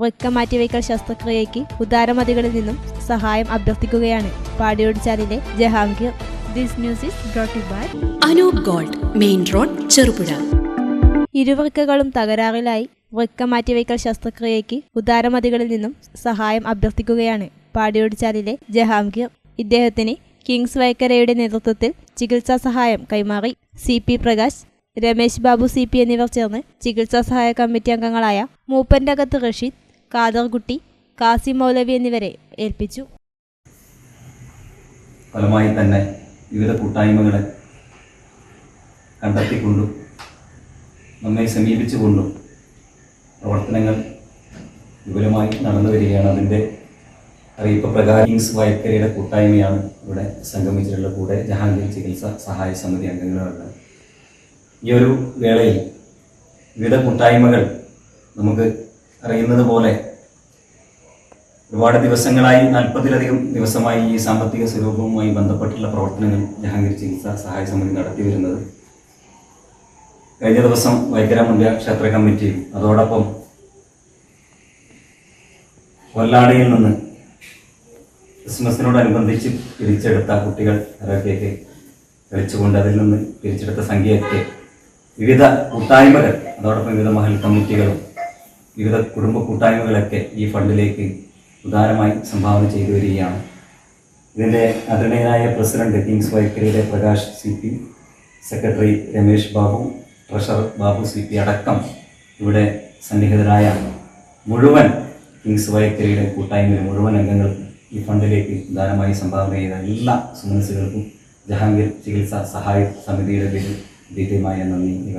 വൃക്ക മാറ്റിവയ്ക്കൽ ശസ്ത്രക്രിയയ്ക്ക് ഉദാരമതികളിൽ നിന്നും സഹായം അഭ്യർത്ഥിക്കുകയാണ് പാടിയോട് ചാലിലെ Jahangir. This news is brought by Anoop gold main road Cherupuzha. ഇരുവൃക്കകളും തകരാറിലായി വൃക്ക മാറ്റിവയ്ക്കൽ ശസ്ത്രക്രിയയ്ക്ക് ഉദാരമതികളിൽ നിന്നും സഹായം അഭ്യർത്ഥിക്കുകയാണ് പാടിയോട് ചാലിലെ ജഹാംഗീർ. ഇദ്ദേഹത്തിന് കിങ്സ് വൈക്കരയുടെ നേതൃത്വത്തിൽ ചികിത്സാ സഹായം കൈമാറി C P Prakash Ramesh Babu C P എന്നിവർ ചേർന്ന് ചികിത്സാ സഹായ കമ്മിറ്റി അംഗങ്ങളായ മൂപ്പന്റകത്ത് റഷീദ് കാദർകുട്ടി കാസിം മൗലവി എന്നിവരെ ഏൽപ്പിച്ചു. ഫലമായി തന്നെ വിവിധ കൂട്ടായ്മകളെ കണ്ടെത്തിക്കൊണ്ടും നമ്മെ സമീപിച്ചുകൊണ്ടും പ്രവർത്തനങ്ങൾ വിപുലമായി നടന്നു വരികയാണ്. അതിന്റെ അറിയിപ്പ് പ്രകാരം കിങ്സ് വയക്കരയുടെ കൂട്ടായ്മയാണ് ഇവിടെ സംഗമിച്ചിട്ടുള്ള കൂടെ ജഹാംഗീർ ചികിത്സ സഹായ സമിതി അംഗങ്ങളുണ്ട്. ഈ ഒരു വേളയിൽ വിവിധ കൂട്ടായ്മകൾ നമുക്ക് അറിയുന്നത് പോലെ ഒരുപാട് ദിവസങ്ങളായി നാൽപ്പതിലധികം ദിവസമായി ഈ സാമ്പത്തിക സ്വരൂപവുമായി ബന്ധപ്പെട്ടുള്ള പ്രവർത്തനങ്ങൾ ജഹാംഗീർ ചികിത്സാ സഹായ സമിതി നടത്തി വരുന്നത്. കഴിഞ്ഞ ദിവസം വൈക്കര മുന്തിയ ക്ഷേത്ര കമ്മിറ്റിയും അതോടൊപ്പം കൊല്ലാടിയിൽ നിന്ന് ക്രിസ്മസിനോടനുബന്ധിച്ച് പിരിച്ചെടുത്ത കുട്ടികൾ അവരൊക്കെയൊക്കെ കളിച്ചുകൊണ്ട് അതിൽ നിന്ന് പിരിച്ചെടുത്ത സംഖ്യയൊക്കെ വിവിധ കൂട്ടായ്മകൾ അതോടൊപ്പം വിവിധ മഹൽ കമ്മിറ്റികളും വിവിധ കുടുംബ കൂട്ടായ്മകളൊക്കെ ഈ ഫണ്ടിലേക്ക് ഉദാരമായി സംഭാവന ചെയ്തു വരികയാണ്. ഇതിന്റെ ആദരണീയനായ president Kings വൈക്കരയിലെ Prakash C P secretary Ramesh Babu treasurer Babu C P അടക്കം ഇവിടെ സന്നിഹിതരായ മുഴുവൻ കിങ്സ് വൈക്കരയുടെ കൂട്ടായ്മയിലെ മുഴുവൻ അംഗങ്ങൾക്കും ഈ ഫണ്ടിലേക്ക് ഉദാരമായി സംഭാവന ചെയ്ത എല്ലാ സുമനസുകൾക്കും ജഹാംഗീർ ചികിത്സാ സഹായ സമിതിയുടെ പേരിൽ ദീർഘമായ നന്ദി ഇവ